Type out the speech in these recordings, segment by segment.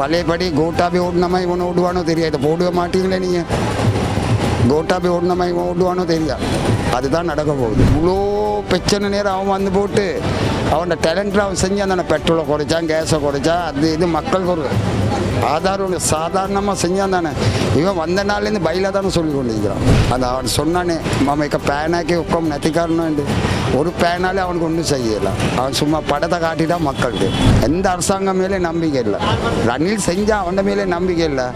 பழையபடி கோட்டாபி ஓடினமா இவனை ஓடுவானோ தெரியாது. போடுவ மாட்டீங்களே நீங்கள் கோட்டாபி ஓடினமா இவன் ஓடுவானோ தெரியாது அதுதான் நடக்க போகுது. இவ்வளோ பிரச்சனை நேரம் அவன் வந்து போட்டு அவனோட டேலண்ட்டில் அவன் செஞ்சு அந்த பெட்ரோலை குறைச்சான் கேஸை குறைச்சான் அது இது மக்களுக்கு ஒரு ஆதாரம் சாதாரணமாக செஞ்சான் தானே. இவன் வந்த நாள்லேருந்து பயில தானே சொல்லி கொண்டிருக்கிறான். அது அவன் சொன்னானே மாமா இக்க பேனாக்கே உட்காம் நெத்திக்காரனுண்டு ஒரு பேனாலே அவனுக்கு ஒன்றும் செய்யலை. அவன் சும்மா படத்தை காட்டிட்டான் மக்களுக்கு எந்த அரசாங்கம் மேலே நம்பிக்கை இல்லை. ரணில் செஞ்சால் அவன் மேலே நம்பிக்கை இல்லை.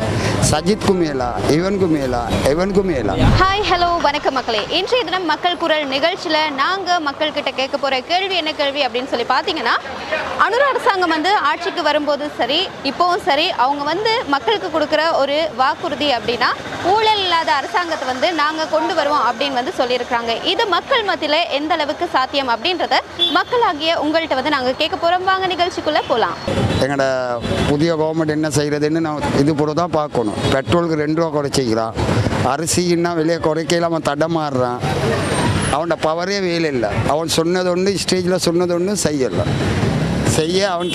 சஜித்க்கு மேலா இவனுக்கு மேலா இவனுக்கு மேலா. ஹாய் ஹலோ வணக்கம் மக்களே. இன்றைய தினம் மக்கள் குரல் நிகழ்ச்சியில் நாங்கள் மக்கள்கிட்ட கேட்க போகிற கேள்வி என்ன கேள்வி அப்படின்னு சொல்லி பார்த்தீங்கன்னா அனுர அரசாங்கம் வந்து ஆட்சிக்கு வரும்போதும் சரி இப்போவும் சரி அவங்க வந்து மக்களுக்கு கொடுக்குற ஒரு வாக்குறுதி அப்படின்னா ஊழல் இல்லாத அரசாங்கத்தை வந்து நாங்கள் கொண்டு வருவோம் அப்படின்னு வந்து சொல்லியிருக்கிறாங்க. இது மக்கள் மத்தியில் எந்த அளவுக்கு சாத்தியம் அப்படின்றத மக்களாகிய உங்கள்கிட்ட வந்து நாங்கள் கேட்க போகிறோம் வாங்க நிகழ்ச்சிக்குள்ளே போகலாம் எங்களோட புதிய கவர்மெண்ட் என்ன செய்கிறதுன்னு நான் இது போல தான் பார்க்கணும். பெட்ரோலுக்கு ரெண்டு ரூபா குறைச்சிக்கிறான் அரிசின்னா வெளியே குறைக்கையில் அவன் தடமாறுறான். அவனோட பவரே வேலை இல்லை. அவன் சொன்னது ஒன்று ஸ்டேஜில் சொன்னது ஒன்று செய்யலை. செய்ய அவன்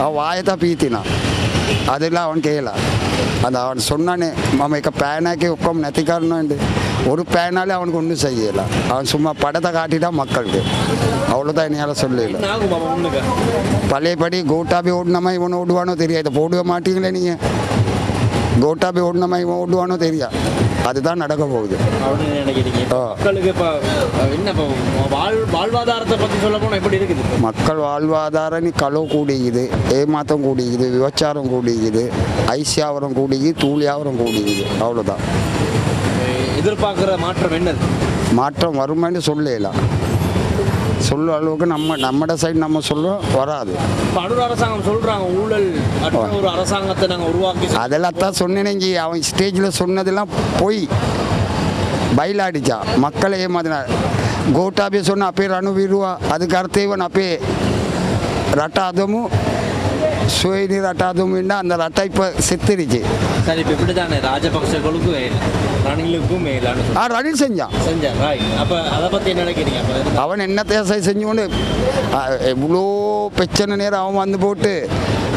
அவன் அவன் வாயத்தான் பீத்தினான். அதெல்லாம் அவன் கேளான் அந்த அவன் சொன்னானே மாமா இக்க பேனாக்கே உட்காம் நெத்திக்காரனுண்டு ஒரு பேனாலே அவனுக்கு ஒன்றும் செய்யலை. அவன் சும்மா படத்தை காட்டிட்டான் மக்களுக்கு. அவ்வளோதான் என்னால் சொல்லல. பழையபடி கோட்டாபி ஓடினமா இவன் ஓடுவானோ தெரியாது. போடுவ மாட்டீங்களே நீங்கள் கோட்டாபி ஓடினமா இவன் ஓடுவானோ தெரியாது. அதுதான் நடக்க போகுது. அப்படின்னு நினைக்கிறீங்க. மக்களுக்கு இப்போ என்ன வாழ்வாதாரத்தை பற்றி சொல்ல போனால் எப்படி இருக்குது? மக்கள் வாழ்வாதாரம் களவு கூடிக்குது. ஏமாத்தம் கூடிக்குது விபச்சாரம் கூடிக்குது ஐசியாவரம் கூடிக்குது தூளியாவரம் கூடிக்குது. அவ்வளோதான் எதிர்பார்க்குற மாற்றம் என்னது? மாற்றம் வருமான்னு சொல்லலாம் சொல்ல அளவுக்கு நம்ம நம்மட சைடு நம்ம சொல்ல வராது. இப்போ அரசாங்கம் சொல்கிறாங்க ஊழல் ஒரு அரசாங்கத்தை நாங்கள் உருவாக்கி அதெல்லாம் தான் சொன்னேனேங்க அவன் ஸ்டேஜில் சொன்னதெல்லாம் பொய் பயிலாடிச்சான் மக்களை ஏமாத்தினார். கோட்டாபி சொன்ன அப்பே ரணவீருவா அதுக்கு அர்த்தம் இவன் அப்பே ரட்டாதமும் சுயநி ரட்டாதமுன்னா அந்த ரட்டை இப்போ செத்துருச்சு. சரி இப்போ இப்படி தானே ராஜபக்சர்களுக்கும் ரணிலுக்கும் ஆ ரணில் செஞ்சான். செஞ்சார் ராய் அப்போ அதை பற்றி என்ன நினைக்கிறீங்க? அவன் என்ன தேசை செஞ்சோன்னு இவ்வளோ பிரச்சனை நேரம் அவன் வந்து போட்டு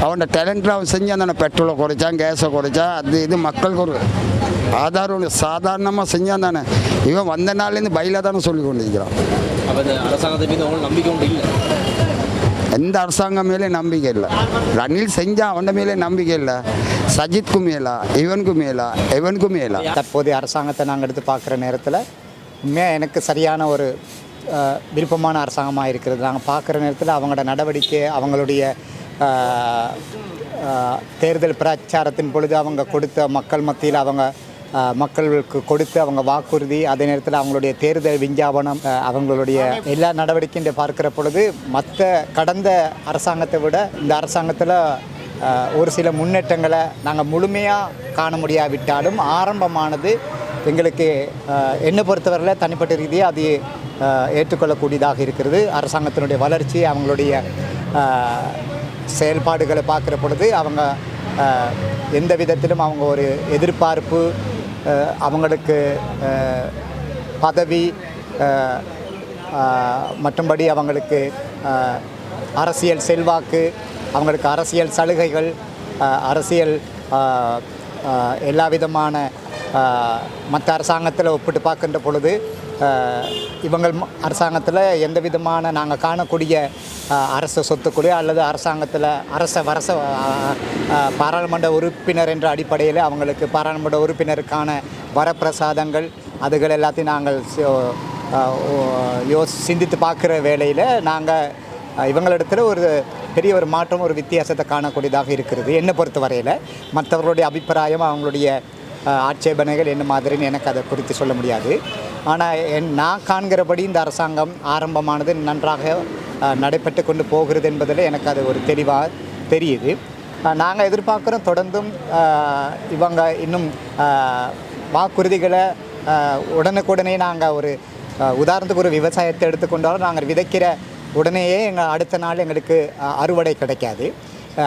அவனோட டேலண்ட்டில் அவன் செஞ்சான் தானே பெட்ரோலை குறைச்சான் கேஸை குறைச்சான். அது இது மக்களுக்கு ஒரு ஆதாரம் ஒன்று சாதாரணமாக செஞ்சான் தானே இவன் வந்த நாள்லேருந்து பயிலாக தானே சொல்லி இந்த அரசாங்கத்தை மீது நம்பிக்கை இல்லை? எந்த அரசாங்கம் மேலே நம்பிக்கை இல்லை. ரணில் செஞ்சான் அவன் மேலே நம்பிக்கை இல்லை. சஜித்க்கு மேலா இவனுக்கு மேலா இவனுக்கு மேலா? தற்போதைய அரசாங்கத்தை நாங்கள் எடுத்து பார்க்குற நேரத்தில் உண்மையாக எனக்கு சரியான ஒரு விருப்பமான அரசாங்கமாக இருக்கிறது. நாங்கள் பார்க்குற நேரத்தில் அவங்களோட நடவடிக்கை அவங்களுடைய தேர்தல் பிரச்சாரத்தின் பொழுது அவங்க கொடுத்த மக்கள் மத்தியில் அவங்க மக்களுக்கு கொடுத்து அவங்க வாக்குறுதி அதே நேரத்தில் அவங்களுடைய தேர்தல் விஞ்ஞாபனம் அவங்களுடைய எல்லா நடவடிக்கையும் பார்க்குற பொழுது மற்ற கடந்த அரசாங்கத்தை விட இந்த அரசாங்கத்தில் ஒரு சில முன்னேற்றங்களை நாங்கள் முழுமையாக காண முடியாவிட்டாலும் ஆரம்பமானது எங்களுக்கு என்னை பொறுத்தவரையில் தனிப்பட்ட ரீதியாக அது ஏற்றுக்கொள்ளக்கூடியதாக இருக்கிறது. அரசாங்கத்தினுடைய வளர்ச்சி அவங்களுடைய செயல்பாடுகளை பார்க்குற பொழுது அவங்க எந்த விதத்திலும் அவங்க ஒரு எதிர்பார்ப்பு அவங்களுக்கு பதவி மற்றும்படி அவங்களுக்கு அரசியல் செல்வாக்கு அவங்களுக்கு அரசியல் சலுகைகள் அரசியல் எல்லா விதமான மற்ற அரசாங்கத்தில் ஒப்பிட்டு பார்க்கின்ற பொழுது இவங்கள் அரசாங்கத்தில் எந்த விதமான நாங்கள் காணக்கூடிய அரசு சொத்துக்குழு அல்லது அரசாங்கத்தில் அரச வரச பாராளுமன்ற உறுப்பினர் என்ற அடிப்படையில் அவங்களுக்கு பாராளுமன்ற உறுப்பினருக்கான வரப்பிரசாதங்கள் அதுகள் எல்லாத்தையும் நாங்கள் சோ- யோ சிந்தித்து பார்க்குற வேளையில் நாங்கள் இவங்களிடத்தில் ஒரு பெரிய ஒரு மாற்றம் ஒரு வித்தியாசத்தை காணக்கூடியதாக இருக்கிறது. என்னை பொறுத்த வரையில் மற்றவர்களுடைய அபிப்பிராயம் அவங்களுடைய ஆட்சேபனைகள் என்ன மாதிரின்னு எனக்கு அதை குறித்து சொல்ல முடியாது. ஆனால் என் நான் காண்கிறபடி இந்த அரசாங்கம் ஆரம்பமானது நன்றாக நடைபெற்று கொண்டு போகிறது என்பதில் எனக்கு அது ஒரு தெளிவாக தெரியுது. நாங்கள் எதிர்பார்க்குறோம் தொடர்ந்தும் இவங்க இன்னும் வாக்குறுதிகளை உடனுக்குடனே நாங்கள் ஒரு உதாரணத்துக்கு ஒரு விவசாயத்தை எடுத்துக்கொண்டாலும் நாங்கள் விதைக்கிற உடனேயே எங்கள் அடுத்த நாள் எங்களுக்கு அறுவடை கிடைக்காது.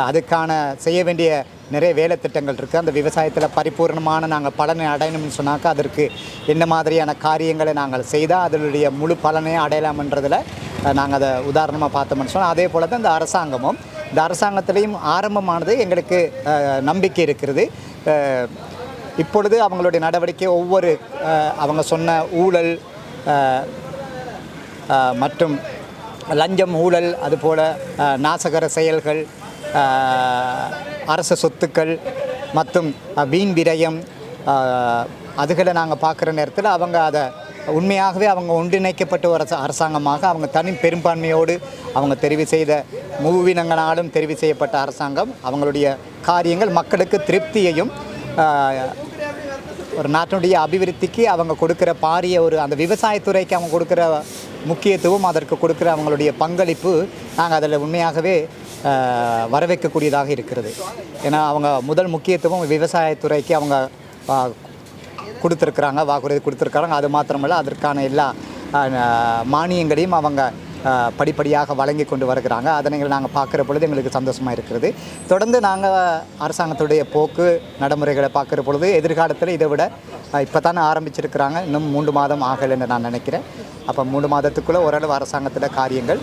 அதுக்கான செய்ய வேண்டிய நிறைய வேலை திட்டங்கள் இருக்குது அந்த விவசாயத்தில் பரிபூர்ணமான நாங்கள் பலனை அடையணும்னு சொன்னாக்கா அதற்கு என்ன மாதிரியான காரியங்களை நாங்கள் செய்தால் அதனுடைய முழு பலனையும் அடையலாம்ன்றதில் நாங்கள் அதை உதாரணமாக பார்த்தோம்னு சொன்னால் அதே போல் தான் இந்த அரசாங்கமும். இந்த அரசாங்கத்திலையும் ஆரம்பமானது எங்களுக்கு நம்பிக்கை இருக்கிறது. இப்பொழுது அவங்களுடைய நடவடிக்கை ஒவ்வொரு அவங்க சொன்ன ஊழல் மற்றும் லஞ்சம் ஊழல் அதுபோல் நாசகர செயல்கள் அரச சொத்துக்கள் மற்றும் வீண் விரயம் அதுகளை நாங்கள் பார்க்குற நேரத்தில் அவங்க அதை உண்மையாகவே அவங்க ஒன்றிணைக்கப்பட்ட ஒரு அரசாங்கமாக அவங்க தனி பெரும்பான்மையோடு அவங்க தெரிவு செய்த மூவினங்களாலும் தெரிவு செய்யப்பட்ட அரசாங்கம். அவங்களுடைய காரியங்கள் மக்களுக்கு திருப்தியையும் ஒரு நாட்டினுடைய அபிவிருத்திக்கு அவங்க கொடுக்குற பாரிய ஒரு அந்த விவசாயத்துறைக்கு அவங்க கொடுக்குற முக்கியத்துவம் அதற்கு கொடுக்குற அவங்களுடைய பங்களிப்பு நாங்கள் அதில் உண்மையாகவே வரவேற்கக்கூடியதாக இருக்கிறது. ஏன்னா அவங்க முதல் முக்கியத்துவம் விவசாயத்துறைக்கு அவங்க கொடுத்துருக்குறாங்க வாக்குறுதி கொடுத்துருக்குறாங்க. அது மாத்திரமல்ல அதற்கான எல்லா மானியங்களையும் அவங்க படிப்படியாக வழங்கி கொண்டு வருகிறாங்க. அதனை நாங்கள் பார்க்குற பொழுது எங்களுக்கு சந்தோஷமாக இருக்கிறது. தொடர்ந்து நாங்கள் அரசாங்கத்துடைய போக்கு நடைமுறைகளை பார்க்குற பொழுது எதிர்காலத்தில் இதை விட இப்போ தானே ஆரம்பிச்சிருக்கிறாங்க. இன்னும் மூன்று மாதம் ஆகலைன்னு நான் நினைக்கிறேன். அப்போ மூன்று மாதத்துக்குள்ளே ஓரளவு அரசாங்கத்தில் காரியங்கள்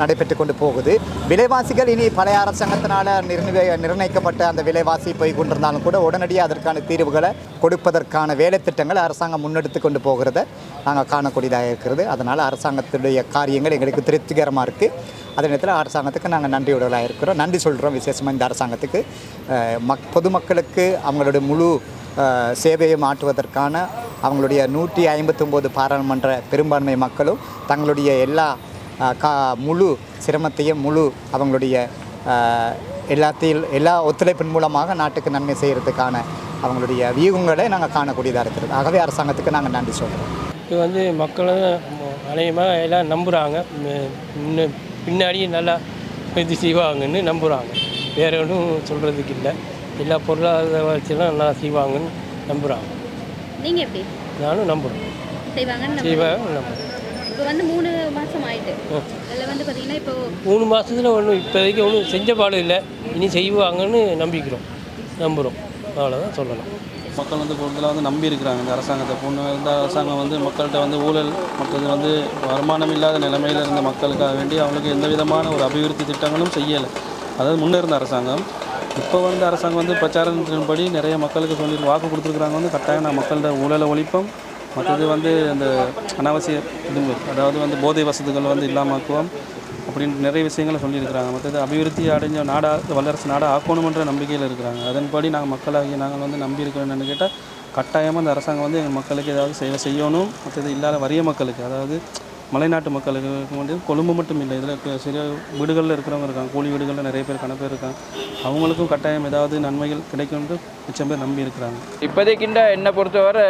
நடைபெற்று கொண்டு போகுது. விலைவாசிகள் இனி பழைய அரசாங்கத்தினால் நிர்ணய நிர்ணயிக்கப்பட்ட அந்த விலைவாசி போய் கொண்டிருந்தாலும் கூட உடனடியாக அதற்கான தீர்வுகளை கொடுப்பதற்கான வேலை திட்டங்களை அரசாங்கம் முன்னெடுத்து கொண்டு போகிறத நாங்கள் காணக்கூடியதாக இருக்கிறது. அதனால் அரசாங்கத்துடைய காரியங்கள் எங்களுக்கு திருப்திகரமாக இருக்குது அதே நேரத்தில் அரசாங்கத்துக்கு நாங்கள் நன்றியுடலாக இருக்கிறோம். நன்றி சொல்கிறோம் விசேஷமாக இந்த அரசாங்கத்துக்கு. மக் பொதுமக்களுக்கு அவங்களுடைய முழு சேவையை மாற்றுவதற்கான அவங்களுடைய நூற்றி ஐம்பத்தொம்போது பாராளுமன்ற பெரும்பான்மை மக்களும் தங்களுடைய எல்லா கா முழு சிரமத்தையும் முழு அவங்களுடைய எல்லாத்தையும் எல்லா ஒத்துழைப்பின் மூலமாக நாட்டுக்கு நன்மை செய்கிறதுக்கான அவங்களுடைய வியூகங்களை நாங்கள் காணக்கூடியதாக இருக்கிறது ஆகவே அரசாங்கத்துக்கு நாங்கள் நன்றி சொல்கிறோம் இது வந்து மக்களும் அநேகமாக எல்லாம் நம்புகிறாங்க பின்னாடி நல்லா இது செய்வாங்கன்னு நம்புகிறாங்க வேறு ஒன்றும் சொல்கிறதுக்கு இல்லை. எல்லா பொருளாதார வளர்ச்சியெல்லாம் நல்லா செய்வாங்கன்னு நம்புகிறாங்க நீங்கள் எப்படி? நானும் நம்புகிறேன் செய்வாங்க நம்புகிறேன் இப்போ வந்து மூணு மாதம் ஆயிட்டு அதில் வந்து பார்த்தீங்கன்னா இப்போ மூணு மாதத்தில் ஒன்றும் இப்போதைக்கு ஒன்றும் செஞ்ச பாடு இல்லை. இனி செய்வாங்கன்னு நம்பிக்கிறோம். நம்புகிறோம் அவ்வளோதான் சொல்லலாம் மக்கள் வந்து கூடுதலாக வந்து நம்பி இருக்கிறாங்க. இந்த அரசாங்கத்தை பொண்ணு இந்த அரசாங்கம் வந்து மக்கள்கிட்ட வந்து ஊழல் மற்றது வந்து வருமானம் இல்லாத நிலைமையில் இருந்த மக்களுக்காக வேண்டி அவங்களுக்கு எந்த விதமான ஒரு அபிவிருத்தி திட்டங்களும் செய்யலை. அதாவது முன்னே இருந்த அரசாங்கம் இப்போ வந்து அரசாங்கம் வந்து பிரச்சாரத்தின்படி நிறைய மக்களுக்கு சொல்லி வாக்கு கொடுத்துருக்குறாங்க. வந்து கட்டாயம் நான் மக்கள்கிட்ட ஊழலை ஒழிப்போம். மற்றது வந்து அந்த அனாவசிய இது அதாவது வந்து போதை வசதிகள் வந்து இல்லாமாக்குவோம் அப்படின்னு நிறைய விஷயங்களை சொல்லியிருக்கிறாங்க. மற்றது அபிவிருத்தி அடைஞ்ச நாடாக வல்லரசு நாடாக ஆக்கணுமன்ற நம்பிக்கையில் இருக்கிறாங்க. அதன்படி நாங்கள் மக்களாகிய நாங்கள் வந்து நம்பி இருக்கிறோம்னு கேட்டால் கட்டாயமாக அந்த அரசாங்கம் வந்து எங்கள் மக்களுக்கு ஏதாவது செய்ய செய்யணும். மற்றது இல்லாத வறிய மக்களுக்கு அதாவது மலைநாட்டு மக்களுக்கு வந்து கொழும்பு மட்டும் இல்லை இதில் சிறிய வீடுகளில் இருக்கிறவங்க இருக்காங்க கூலி வீடுகளில் நிறைய பேர் கணக்கு பேர் இருக்காங்க. அவங்களுக்கும் கட்டாயம் ஏதாவது நன்மைகள் கிடைக்கும்னு மிச்சம் பேர் நம்பி இருக்கிறாங்க. இப்போதைக்குண்ட என்னை பொறுத்தவரை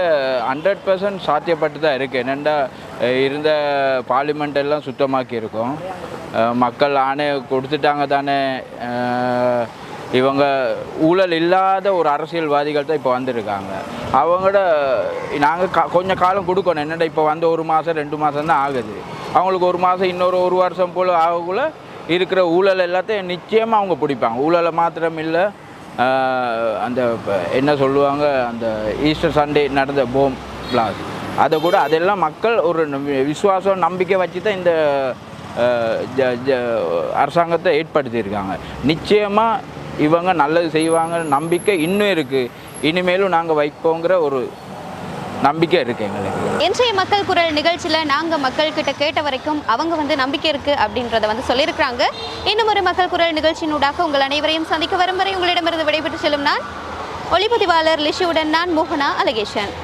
ஹண்ட்ரட் பர்சன்ட் சாத்தியப்பட்டு தான் இருக்குது என்னென்னா இருந்த பார்லிமெண்ட் எல்லாம் சுத்தமாக்கி இருக்கோம் மக்கள் ஆணை கொடுத்துட்டாங்க தானே. இவங்க ஊழல் இல்லாத ஒரு அரசியல்வாதிகள் தான் இப்போ வந்திருக்காங்க. அவங்களோட நாங்கள் கா கொஞ்சம் காலம் கொடுக்கணும். என்னடா இப்போ வந்து ஒரு மாதம் ரெண்டு மாதம் தான் ஆகுது. அவங்களுக்கு ஒரு மாதம் இன்னொரு ஒரு வருஷம் போல் ஆகக்குள்ள இருக்கிற ஊழல் எல்லாத்தையும் நிச்சயமாக அவங்க பிடிப்பாங்க. ஊழலை மாத்திரம் இல்லை அந்த என்ன சொல்லுவாங்க அந்த ஈஸ்டர் சண்டே நடந்த போம் பிளாஸ் அதை கூட அதெல்லாம் மக்கள் ஒரு விசுவாசம் நம்பிக்கை வச்சு தான் இந்த ஜ- ஜ- அரசாங்கத்தை ஏற்படுத்தியிருக்காங்க. நிச்சயமாக இவங்க நல்லது செய்வாங்க நம்பிக்கை இன்னும் இருக்குது இனிமேலும் நாங்கள் வைப்போங்கிற ஒரு நம்பிக்கை இருக்குது எங்களுக்கு. இன்றைய மக்கள் குரல் நிகழ்ச்சியில் நாங்கள் மக்கள்கிட்ட கேட்ட வரைக்கும் அவங்க வந்து நம்பிக்கை இருக்குது அப்படின்றத வந்து சொல்லியிருக்கிறாங்க. இன்னும் ஒரு மக்கள் குரல் நிகழ்ச்சியினூடாக உங்கள் அனைவரையும் சந்திக்க வரும் வரை உங்களிடமிருந்து விடைபெற்று செல்லும் நான் ஒளிப்பதிவாளர் லிஷுவுடன் நான் மோகனா அலகேஷன்